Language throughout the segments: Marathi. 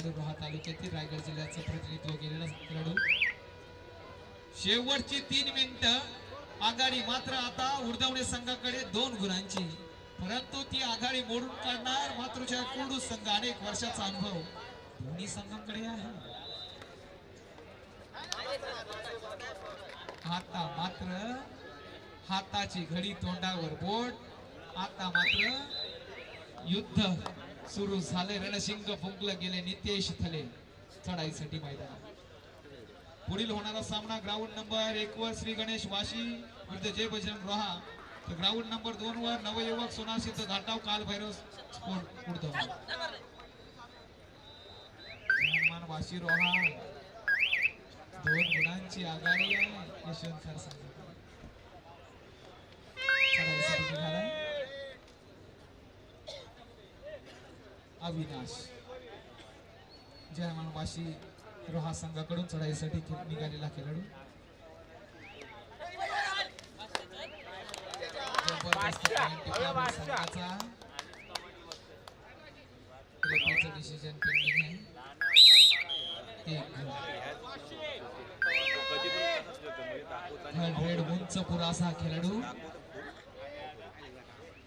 खेळाडू रोहा तालुक्यातील रायगड जिल्ह्याचं प्रतिनिधित्व केलेला खेळाडू शेवटची तीन मिनिटं आघाडी मात्र आता उर्दवणे संघाकडे दोन गुणांची. परंतु ती आघाडी मोडून काढणार मातृच्या कुर्डू संघ अनेक वर्षाचा अनुभव. दोन्ही संघांकडे आहे. आता मात्र हाताची घडी तोंडावर बोट. आता मात्र युद्ध. सुरू झाले. रणशिंग फुंकलं गेले. नितेश थले चढाईसाठी मैदान पुढील होणारा सामना ग्राउंड नंबर एक वर श्री गणेश वाशी विरुद्ध जय बजरंग रोहा. तर ग्राउंड नंबर दोन वर नवयुवक सोना सिद्ध घाटाव काल भैरव स्पोर्ट उडतो. वाशी रोहा. दोन गुणांची आघाडी आहे. यशवंत सर संघाकडे. चढाईसाठी निघालाय. अविनाश. जयमान वाशी रोहा संघाकडून चढाईसाठी निघालेला खेळाडू. डिसिजन उंच पुरासा खेळाडू.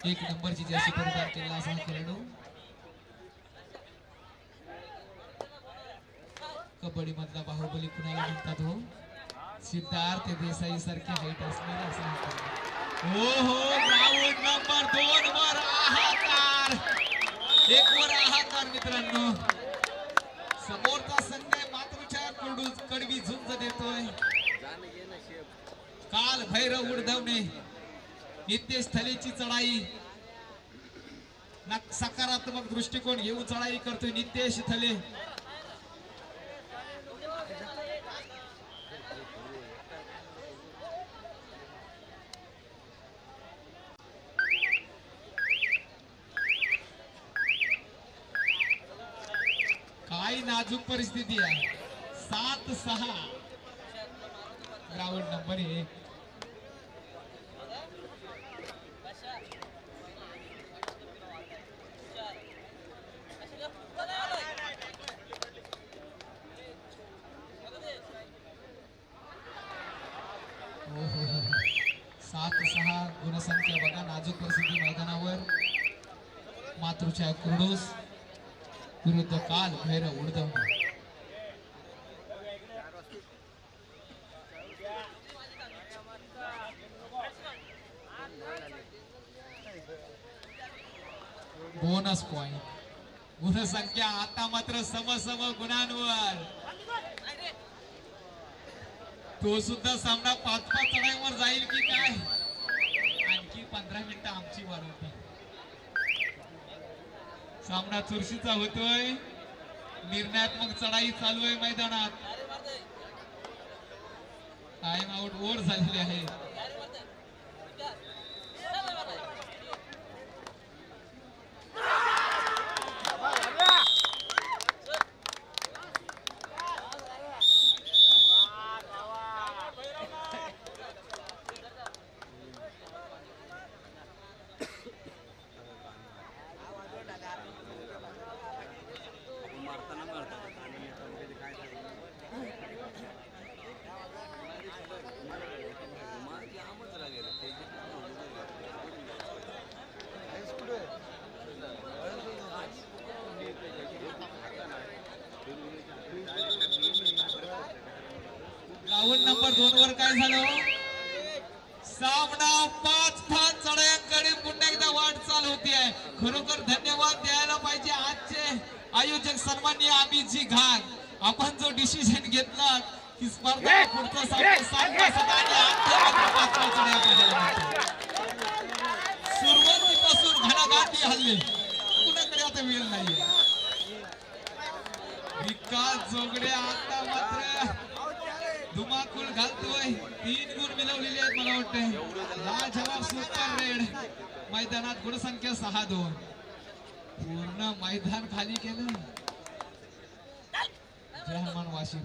एक नंबरची जर्सी परिधान केलेला असा खेळाडू. कबड्डी मधला बाहुबली कुणाला म्हणतात हो? सिद्धार्थ देसाई सारखे हाईट असणार असं हो हो नंबर दोन वर आहाकार. एक वर आहाकार मित्रांनो. समोरचा संघ मातृच्या कुडू कडवी झुंज देतोय. काल भैरव उडधवणे नितेश थलेची चढाई सकारात्मक दृष्टिकोन घेऊन चढाई करतोय नितेश थले काय नाजूक परिस्थिती आहे सात सहा. ग्राउंड नंबर एक. हो, हो, हो. सात सहा गुणसंख्या बघा नाजूक परिस्थिती मैदानावर. मातृच्या कुर्डूस. विरुद्ध काल भैरव उडदम बोनस पॉइंट गुणसंख्या आता मात्र समसम गुणांवर. तो सुद्धा सामना पाच पाच चढाईवर जाईल की काय? आणखी पंधरा मिनिटं आमची वाढवते. सामना चुरशीचा होतोय. निर्णयात्मक चढाई चालू आहे मैदानात. टाइम आउट ओर झालेली आहे राऊंड नंबर दोन वर काय झालं? सामना पाच पाच चढायांकडे पुन्हा एकदा वाटचाल होती आहे. खरोखर धन्यवाद द्यायला पाहिजे. आजचे आयोजक सन्मान्य अमितजी घाग आपण जो डिसिजन घेतला की स्पर्धा पुढचा सामना सात तासात आणि अंतिम पाच पाच चढाया पाहायला मिळतील. सुरुवातीपासून घणाघाती हल्ले. कुणाकडे आता वेळ नाहीये? विकास जोगडे आता मात्र धुमाकूळ घालतोय तीन गुण मिळवलेले आहेत मला जवाब सुपर रेड. मैदानात गुणसंख्या सहा दोन. पूर्ण मैदान खाली केलं. जय हनुमान वाशी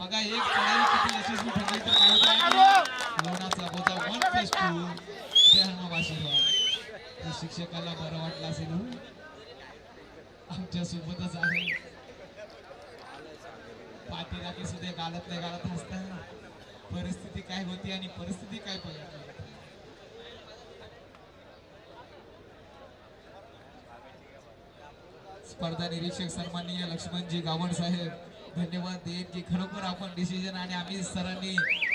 बघा एक चढाई किती यशस्वी ठरली तर काय होतं? लोणाचा बोजा one plus two Jai Hanuman Vashi शिक्षकाला बरं वाटलं असेल हो. आमच्या सोबतच आहे. सुट्टी राखी सुद्धा गालत नाही गालत असताना परिस्थिती काय होती आणि परिस्थिती काय पलटली स्पर्धा निरीक्षक सन्माननीय लक्ष्मणजी गावण साहेब धन्यवाद देत की खरोखर आपण डिसिजन आणि आम्ही सरांनी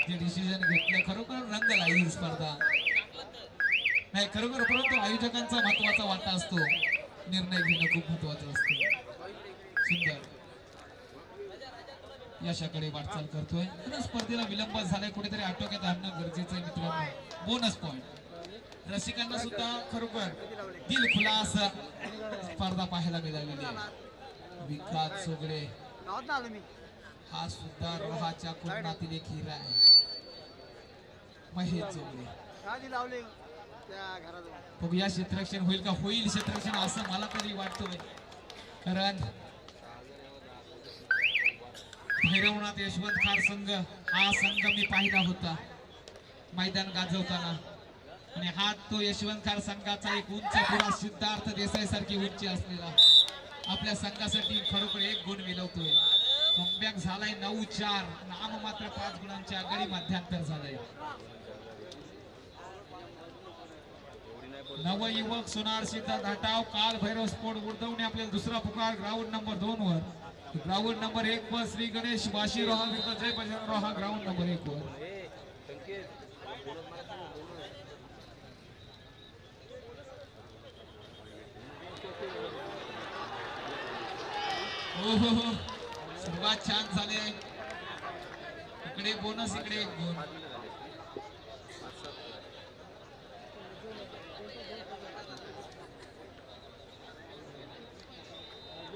जे डिसिजन घेतलं खरोखर रंग लागली ही स्पर्धा. नाही खरोखर परंतु आयोजकांचा महत्त्वाचा वाटा असतो. निर्णय घेणं खूप महत्वाचं असतं. सुंदर. यशाकडे वाटचाल करतोय. पण स्पर्धेला विलंब झालाय. कुठेतरी आटोक्यात आणणं गरजेचं आहे मित्रांनो. बोनस पॉइंट रसिकांना सुद्धा खरोखर दिल खुलास स्पर्धा पाहायला मिळालेली आहे. विकास सोगडे. हा सुद्धा रोहाच्या कुटुंबातील एक हिरा आहे. महेश चोगडे बघूया क्षेत्रक्षण होईल का? होईल क्षेत्रक्षण असं मला तरी वाटतोय. कारण भैरवनाथ यशवंत खार संघ हा संघ मी पाहिला होता मैदान गाजवताना. आणि हा तो यशवंत खार संघाचा एक उंच पुरा सिद्धार्थ देसाई सारखी उंची असलेला. आपल्या संघासाठी खरोखर एक गुण मिळवतोय. कमबॅक झालाय नऊ चार नाम मात्र पाच गुणांच्या आघाडी मध्यांतर झालंय. नवयुवक सोनार सिद्धार्थ हटाव काल भैरव स्पोर्ट उर्दवणे आपल्याला दुसरा पुकार ग्राउंड नंबर दोन वर. ग्राउंड नंबर एक वर श्री गणेश वाशी रोहा विरुद्ध जय बजरंग रोहा ग्राउंड नंबर एक वर हो हो हो छान झाले इकडे बोनस इकडे एक गुण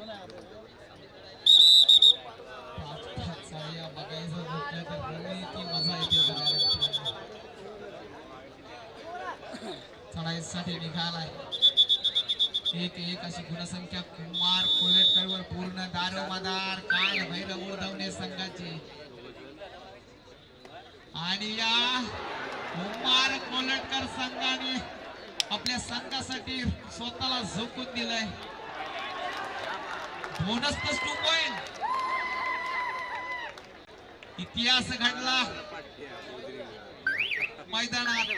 चाळ्या बघायचं म्हटलं ती मजा येते बघायला मित्रांनो. चढाईसाठी निघालाय. एक एक अशी गुणसंख्या कुमार कोलेटकरवर पूर्ण दारोमदार काल भैरव उडवणे संघाची. आणि या कुमार कोलटकर संघाने आपल्या संघासाठी स्वतःला झोकून दिलंय. बोनस प्लस टू पॉइंट इतिहास घडला. मैदानात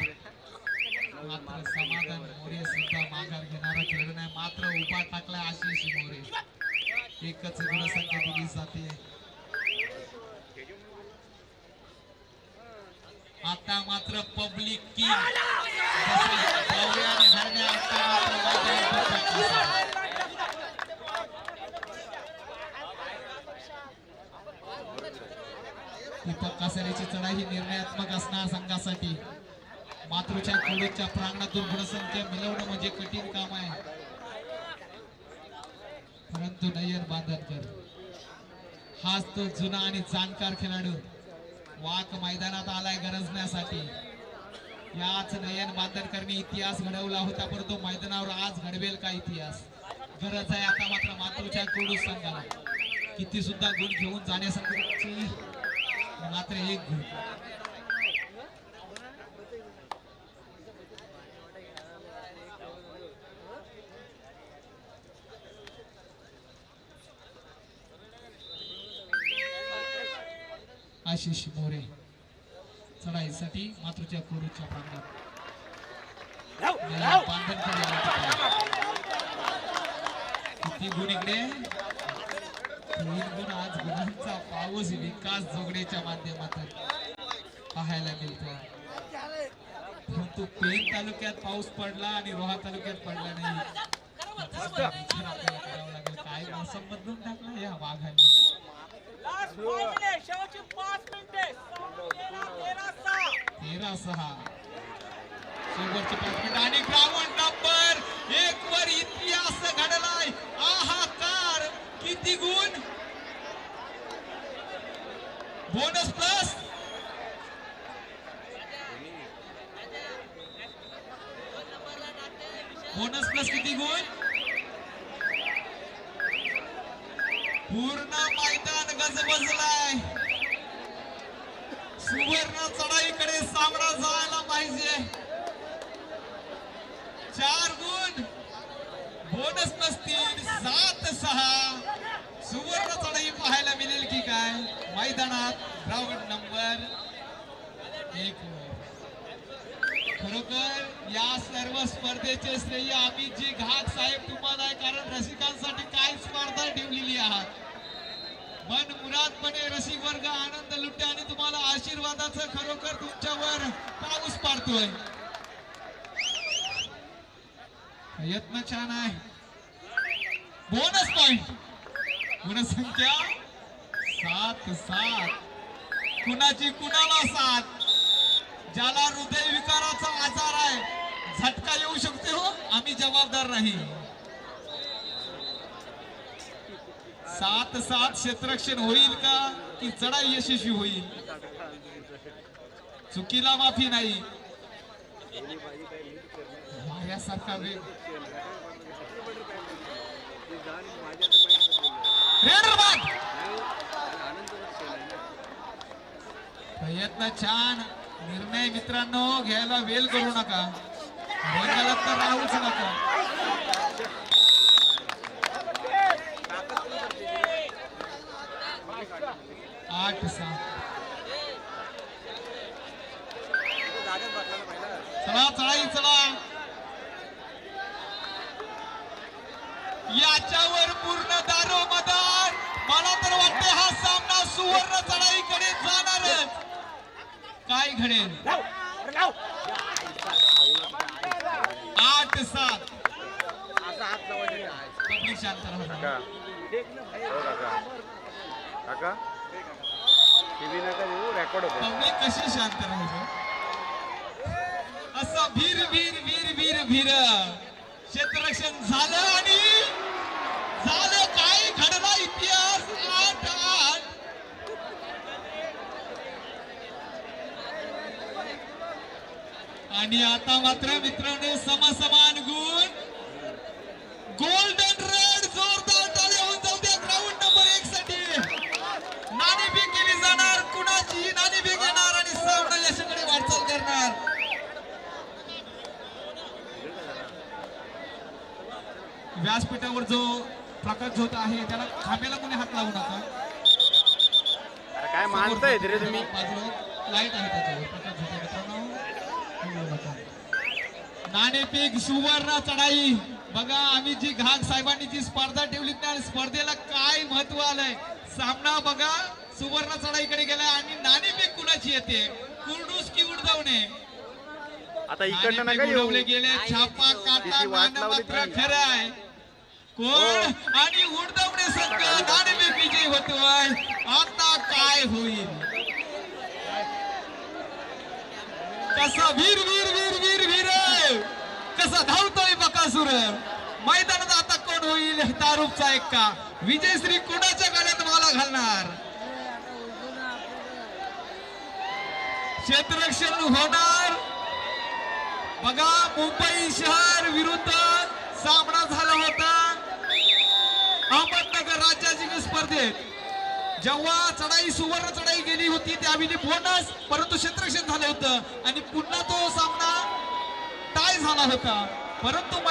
मात्र समाधान मोरे सुद्धा माघार घेणारा खेळाडू नाही. मात्र उभा टाकला आशिष मोरे. एकच गुणसंख्या दिली जाते. आता मात्र पब्लिक किंग आता मात्र मैदानात उतरला. दीपक कासारेची चढाई ही निर्णयात्मक असणार संघासाठी. मातृच्या कॉलेजच्या प्रांगणातून गुणसंख्या मिळवणं म्हणजे कठीण काम आहे. परंतु नयन बांधणकर हाच तो जुना आणि जाणकार खेळाडू. वाक मैदानात आलाय गरजण्यासाठी. याच नयन बांधणकरने इतिहास घडवला होता परंतु मैदानावर आज घडवेल का इतिहास? गरज आहे आता मात्र मातृच्या कोडू संघाला. किती सुद्धा गुण घेऊन जाण्यासाठी एक आशिष मोरे चढाईसाठी मातृच्या कोरूच्या प्रांगणात. किती गुण इकडे. तीन गुण आज गुणांचा पाऊस विकास जोगडेच्या माध्यमातून पाहायला मिळतो. परंतु पेन तालुक्यात पाऊस पडला आणि रोहा तालुक्यात पडला नाही. काय मोसम बदलून टाकला या वाघांनी? तेरा सहा. तेरा सहा शेवटचे पाच मिनिट आणि ग्राउंड नंबर एक वर इतिहास घडलाय आहाकार किती गुण बोनस plus बोनस प्लस किती गुण पूर्ण मैदान गजबजलाय सुवर्ण चढाईकडे सामना जायला पाहिजे चार गुण बोनस प्लस तीन सात सहा सुवर्ण चढाई पाहायला मिळेल की काय मैदानात ग्राउंड नंबर एक खरोखर या सर्व स्पर्धेचे श्रेय अमितजी घाट साहेब तुम्हाला आहे कारण रसिकांसाठी काय स्पर्धा ठेवलेली आहात? मन मुरादपणे रसिक वर्ग आनंद लुटते आणि तुम्हाला आशीर्वादाचं खरोखर तुमच्यावर पाऊस पाडतोय. प्रयत्न छान आहे. बोनस पॉइंट गुणसंख्या सात सात. कुणाची कुणाला साथ ज्याला हृदय विकाराचा आजार आहे झटका येऊ शकते हो आम्ही जबाबदार नाही. सात सात क्षेत्रक्षण होईल का? की चढाई यशस्वी होईल? चुकीला माफी नाही. माझ्यासारखा वेग प्रयत्न छान. निर्णय मित्रांनो घ्यायला वेल करू नका. बोलायला तर राहूच नका. आठ सहा. चला चढाई चला. याच्यावर पूर्ण दारो मदार मला तर वाटते हा काय घडेल आठ सात। पब्लिक शांत राहू हो पब्लिक कशी शांत राहू असं भीर भीर भीर भीर भीर. क्षेत्ररक्षण झालं आणि झालं काय घडला इतिहास आठ आठ आणि आता मात्र मित्रांनो समसमान गुण. गोल्डन रेड जोरदार टाळ्या होऊन जाऊ द्या. ग्राउंड नंबर एक साठी. नाणेफेक केली जाणार. कुणाची नाणेफेक येणार आणि सामना यशाकडे वाटचाल करणार. व्यासपीठावर जो प्रकाश होत आहे त्याला खांब्याला कोणी हात लावू नका. काय मानताय रे तुम्ही? लाइट आहे त्याच्यावर प्रकाश नाणेफेक सुवर्ण चढाई. बघा आम्ही जी घाग साहेबांनी जी स्पर्धा ठेवली त्या स्पर्धेला काय महत्त्व आलंय? सामना बघा सुवर्ण चढाईकडे गेलाय आणि नाणेफेक कुणाची येते? कुर्डूस की उडवणे आता इकडनं नका येऊ. गेले छापा काटा मात्र. खरं आहे. कोण? आणि उडवणे संघ नाणेफेक विजयी होतोय. आता काय होईल? वीर वीर वीर वीर कसा धावतोय बकासूर मैदानात आता कोण होईल तारूपचा एक का? विजयश्री कोणाच्या गाड्यात मला घालणार. क्षेत्ररक्षण होणार. बघा मुंबई शहर विरुद्ध सामना झाला होता. अहमदनगर राज्याची स्पर्धेत. जेव्हा चढाई सुवर्ण चढाई गेली होती त्यावेळी बोनस परंतु क्षेत्ररक्षण झालं होतं. आणि पुन्हा तो सामना झाला होता. परंतु